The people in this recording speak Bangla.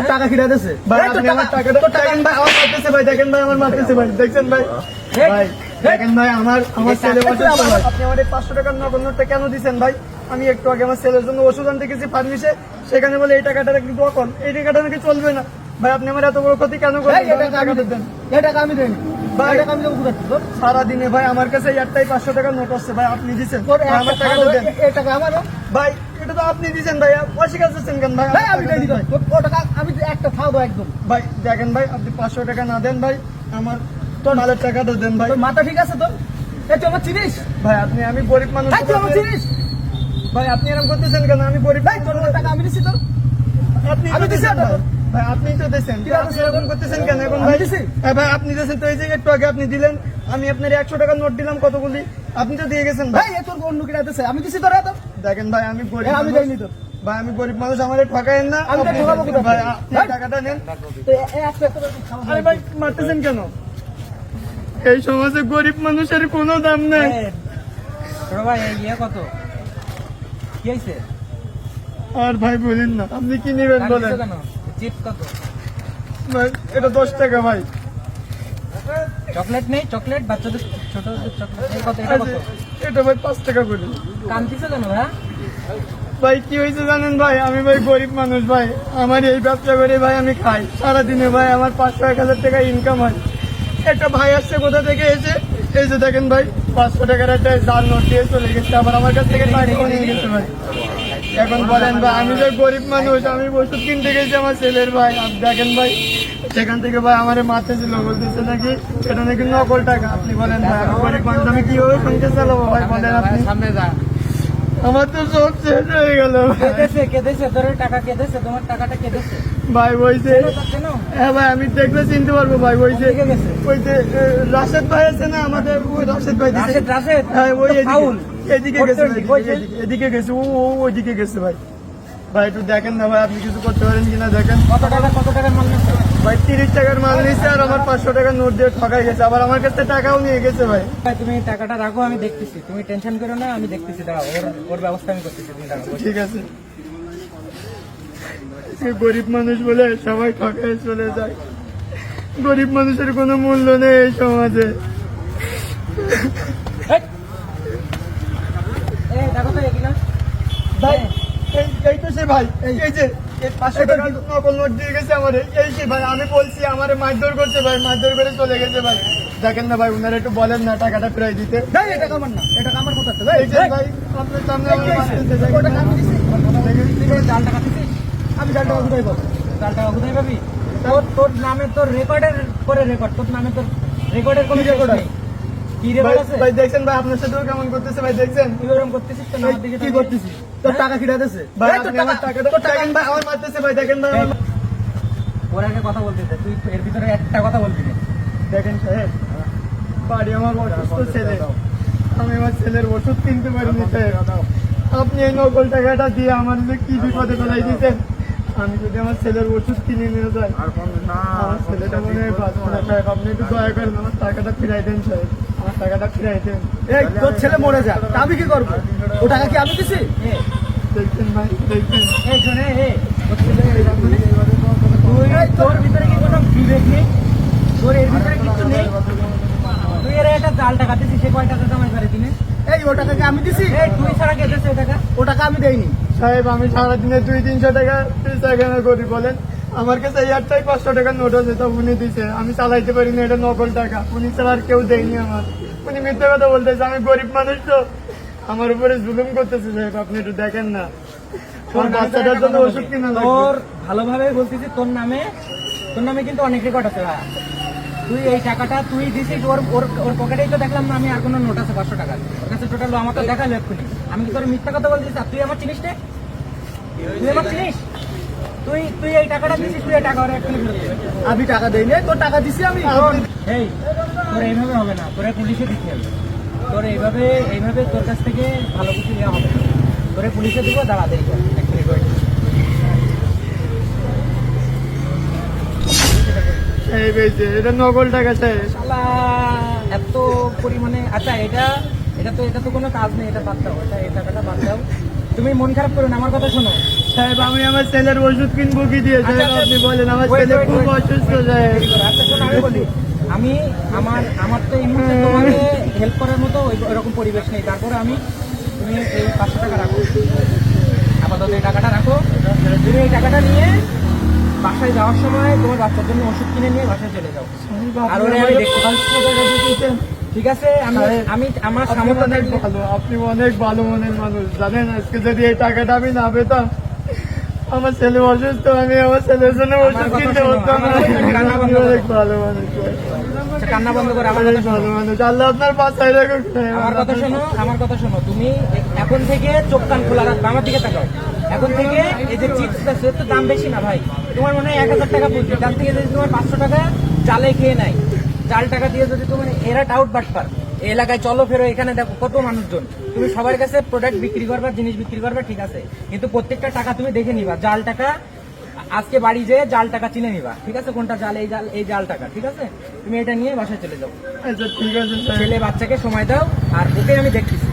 তোর টাকা খিরা দিছে। ভাই তোর আপনি আমার টাকা- তোর টাকা ভাই আমার মারতেছে ভাই দেখেন ভাই আমার মারতেছে ভাই দেখছেন ভাই? ভাই দেখেন ভাই আমার আমার ছেলে আমার- আপনি আমার এই পাঁচশো টাকার নগদ নোটটা কেন দিচ্ছেন ভাই? আমি একটু আগে আমার ছেলের জন্য ওষুধ আনতে গেছি ফার্মেসে সেখানে বলে এই টাকাটা একটু দোয়া এই টাকাটা নাকি চলবে না। ভাই আপনি আমার এত বড় ক্ষতি কেন করেন এই টাকা আমি দেন। এই টাকা আমি দেন ভাই- টাকা আমি দেবো কোথা সারাদিনে ভাই আমার কাছে একটাই পাঁচশো টাকার নোট আসছে ভাই আপনি দিচ্ছেন আমার একটা দেন। এই টাকা আমারও। ভাই এটা তো আপনি দিচ্ছেন ভাই অস্বীকার করছেন কেন ভাই ভাই আমার আমি টাকাটা দেই দেন। ও টাকা আমি একটা খাওয়াবো একদম। ভাই দেখেন ভাই আপনি পাঁচশো টাকা না দেন ভাই আমার তোর মালের টাকাটা দেন ভাই। মাথা ঠিক আছে তোর এই তুই আমার চিনিস? ভাই আপনি আমি গরিব মানুষ তুই আমার চিনিস? ভাই আপনি এরকম করতেছেন কেন? আমি গরিব ভাই তোর টাকা আমি দিছি তোর আপনি আমি দিছি। ভাই আপনি তো দিছেন আপনি এরকম করতেছেন কেন? এখন ভাই হ্যাঁ ভাই আপনি দিয়েছেন তো এই যে একটু আগে আপনি দিলেন আমি আপনার একশো টাকার নোট দিলাম কতগুলি? আপনি তো দিয়ে গেছেন ভাই। তোর অন্য কিনা দিছে আমি দিছি তোর দেখেন ভাই আমি গরিব আমি মানুষ। দেইনি তোর। ভাই আমি গরিব মানুষ আমার না। আমি তো ঠকাবো। ভাই আপনি টাকাটা নেন। তো আরে ভাই মারতেছেন কেন? এই সমাজে গরিব মানুষের কোনো দাম নেই। ভাই ইয়ে কত? কি হয়েছে আর ভাই বলেন না। আপনি কি নেবেন বলেন? চিপস কত ভাই এটা দশ টাকা ভাই চকলেট নেই চকলেট বাচ্চাদের ছোটদের চকলেট কত এটা কত এটা ভাই পাঁচ টাকা করে কেন ভাই ভাই কি হয়েছে জানেন ভাই আমি ভাই গরিব মানুষ ভাই আমার এই ব্যবসা করে ভাই আমি খাই সারাদিনে ভাই আমার পাঁচশো এক হাজার টাকা ইনকাম হয় একটা ভাই আসছে কোথা থেকে এসে এই যে দেখেন ভাই পাঁচশো টাকার একটা জাল নোট দিয়ে চলে গেছে আবার আমার কাছ থেকে টাকাও নিয়ে গেছে ভাই এখন বলেন ভাই আমি যে গরিব মানুষ আমি ওষুধ কিনতে গেছি আমার ছেলের ভাই। আপনি দেখেন ভাই সেখান থেকে ভাই আমার মাথা ছিল বলতেছে নাকি এটা নাকি নকল টাকা। আপনি বলেন ভাই আমি গরিব মানুষ আমি কীভাবে সংসার চালাবো ভাই বলেন আপনি। সামনে যা। আমার তো সব শেষ হয়ে গেল ভাই। কেঁদেছে কেঁদেছে তোর টাকা কেঁদেছে তোমার টাকাটা কেঁদেছে। ভাই বইছে। কেন হ্যাঁ ভাই আমি দেখলে চিনতে পারব ভাই বইছে। এ, রাশেদ ভাই আছে না আমাদের ওই রাশেদ ভাই। রাশেদ রাশেদ? হ্যাঁ ওই এদিকে গেছে এদিকে- গেছে ও ও ওইদিকে গেছে ভাই। ভাই একটু দেখেন না ভাই আপনি কিছু করতে পারেন কিনা দেখেন। কত টাকা কত টাকা মাল নিচ্ছে? ভাই তিরিশ টাকার মাল নিচ্ছে আর আমার পাঁচশো টাকার নোট দিয়ে ঠকাই গেছে। আবার আমার কাছে টাকাও নিয়ে গেছে ভাই। ভাই তুমি টাকাটা রাখো আমি দেখতেছি। তুমি টেনশন করো না আমি দেখতেছি। দাঁড়াও ওর ওর ব্যবস্থা আমি করতেছি তুমি দাঁড়াও। ঠিক আছে। গরিব মানুষ বলে সবাই ঠকায় চলে যায়। গরিব মানুষের কোনো মূল্য নেই এই সমাজে এই! এই দেখো তো এগুলা ভাই এই তো সে ভাই এই যে পাঁচশো টাকা নকল নোট দিয়ে গেছে আমার? এই সে ভাই আমি বলছি আমারে মারধর করছে ভাই মারধর করে চলে গেছে ভাই। দেখেন না ভাই উনারা একটু বলেন না টাকাটা ফেরাই দিতে। ভাই এটা না কোথা থেকে ভাই আপনার সামনে। আমি জাল টাকা দিছিস? আমি জাল টাকা কোথায় পাবো? জাল টাকা কোথায় পাবি? তোর তোর নামে তোর রেকর্ডের করে রেকর্ড তোর নামে তোর রেকর্ডের কোনো কি রেকর্ড নেই। কি রেকর্ড আছে? ভাই দেখছেন ভাই আপনার সাথেও কেমন করতেছে ভাই দেখছেন? তুই করতেছিস তো না দিকে কি করতেছিস? তোর টাকা দিছে? ভাই তোর টাকা টাকাটা দেখেন ভাই আমার মারতেছে ভাই দেখেন ভাই ওর আগে কথা বলতে দে তুই এর ভিতরে একটা কথা বলবি না। দেখেন সাহেব বাড়ি আমার অসুস্থ ছেলে। আমি আমার ছেলের ওষুধ কিনতে পারিনি সাহেব আপনি এই নকল টাকাটা দিয়ে আমার কি বিপদে ফেলাই দিতেন আমি যদি আমার ছেলের ওষুধ কিনে নিয়ে যাই আমার ছেলেটা মনে হয় আপনি একটু দয়া করেন আমার টাকাটা ফিরাই দেন সাহেব দেন এই তোর ছেলে মরে যা। আমি কি করব? ও টাকা কি আমি দিছি? তুই তোর ভিতরে কি কোনো বিবেক নেই তোর এর ভিতরে কিছু নেই? তুই এর একটা জাল টাকা দিছিস সে কয় টাকা কামাই করে দিনে? এই ও টাকা আমি দিছি? এই তুই ছাড়া কে দিচ্ছে টাকা? ও টাকা আমি দেইনি। সাহেব আমি সারাদিনে দুই তিনশো টাকা সেখানে করি বলেন? আমার কাছে এই একটাই পাঁচশো টাকার নোট আছে তা উনি দিছে। আমি চালাইতে পারি না এটা নকল টাকা। উনি ছাড়া আর কেউ দেয়নি আমার। উনি মিথ্যে কথা বলতেছে আমি গরিব মানুষ তো। আমার উপরে জুলুম করতেছে সাহেব আপনি একটু দেখেন না। আমার বাচ্চাটার জন্য ওষুধ কিনা তোর ভালোভাবে বলতেছি তোর নামে তোর নামে কিন্তু অনেক রেকর্ড আছে তুই এই টাকাটা তুই দিছিস ওর ওর ওর পকেটেই তো দেখলাম না আমি আর কোনো নোট আছে পাঁচশো টাকা ওর কাছে টোটাল আমাকে দেখাল এক্ষুনি। আমি কি তোর মিথ্যা কথা বলছিস আর তুই আমার চিনিস রে? তুই আমার চিনিস? তুই তুই এই টাকাটা দিছিস তুই এই টাকা ওরা এক্ষুনি আমি টাকা দেইনি তোর টাকা দিছি আমি। এই তোর এইভাবে হবে না তোরে পুলিশে দিতে হবে। তোর এইভাবে এইভাবে তোর কাছ থেকে ভালো কিছু নেওয়া হবে না। তোরে পুলিশে দিব দাঁড়া কর এক মিনিট wait। এই বেশি এটা নকল টাকা শালা এত পরিমাণে আচ্ছা এটা এটা তো এটা তো কোনো কাজ নেই এটা বাদ দাও এটা এই টাকাটা বাদ দাও। তুমি মন খারাপ করো না আমার কথা শোনো। সাহেব আমি আমার ছেলের ওষুধ কিনবো কি দিয়ে? সাহেব আচ্ছা, আপনি বলেন আমার ছেলে খুব অসুস্থ সাহেব। আচ্ছা শোনো আমি বলি। আমি আমার আমার তো এই মুহূর্তে তোমাকে হেল্প করার মতো ওই- ওইরকম পরিবেশ নেই। তারপরে আমি তুমি এই পাঁচশো টাকা রাখো। আপাতত এই টাকাটা রাখো। তুমি এই টাকাটা নিয়ে বাসায় যাওয়ার সময় তোমার বাচ্চার জন্য ওষুধ কিনে নিয়ে বাসায় চলে যাও। আর ওরে আমি দেখতে ঠিক আছে? আমি আমি আমার সামর্থ্য ভালো আপনি অনেক ভালো মনের মানুষ জানেন? আজকে যদি এই টাকাটা আমি না পেতাম আমার ছেলে অসুস্থ আমি আমার ছেলের জন্য ওষুধ কিনতে পারতাম অনেক ভালো মানুষ আচ্ছা, কান্না বন্ধ করে আমার অনেক কথা শোনো। ভালো মানুষ। আল্লাহ আপনার বাসায় রাখুক আমার কথা শোনো আমার কথা শোনো। তুমি এখন থেকে চোখ কান খোলা রাখবে আমার দিকে তাকাও। এখন থেকে এই যে চিপস আছে তো দাম বেশি না ভাই। তোমার মনে হয় এক হাজার টাকা পড়বে তার থেকে যদি তোমার পাঁচশো টাকা চালে খেয়ে নাই চাল টাকা দিয়ে যদি তুমি এরা টাউট বাট পার এলাকায় চলো ফেরো এখানে দেখো কত মানুষজন। তুমি সবার কাছে প্রোডাক্ট বিক্রি করবা জিনিস বিক্রি করবা ঠিক আছে। কিন্তু প্রত্যেকটা টাকা তুমি দেখে নিবা। জাল টাকা আজকে বাড়ি যেয়ে জাল টাকা চিনে নিবা। ঠিক আছে? কোনটা জাল এই জাল এই জাল টাকা ঠিক আছে? তুমি এটা নিয়ে বাসায় চলে যাও। আচ্ছা ছেলে বাচ্চাকে সময় দাও আর ওকে আমি দেখতেছি।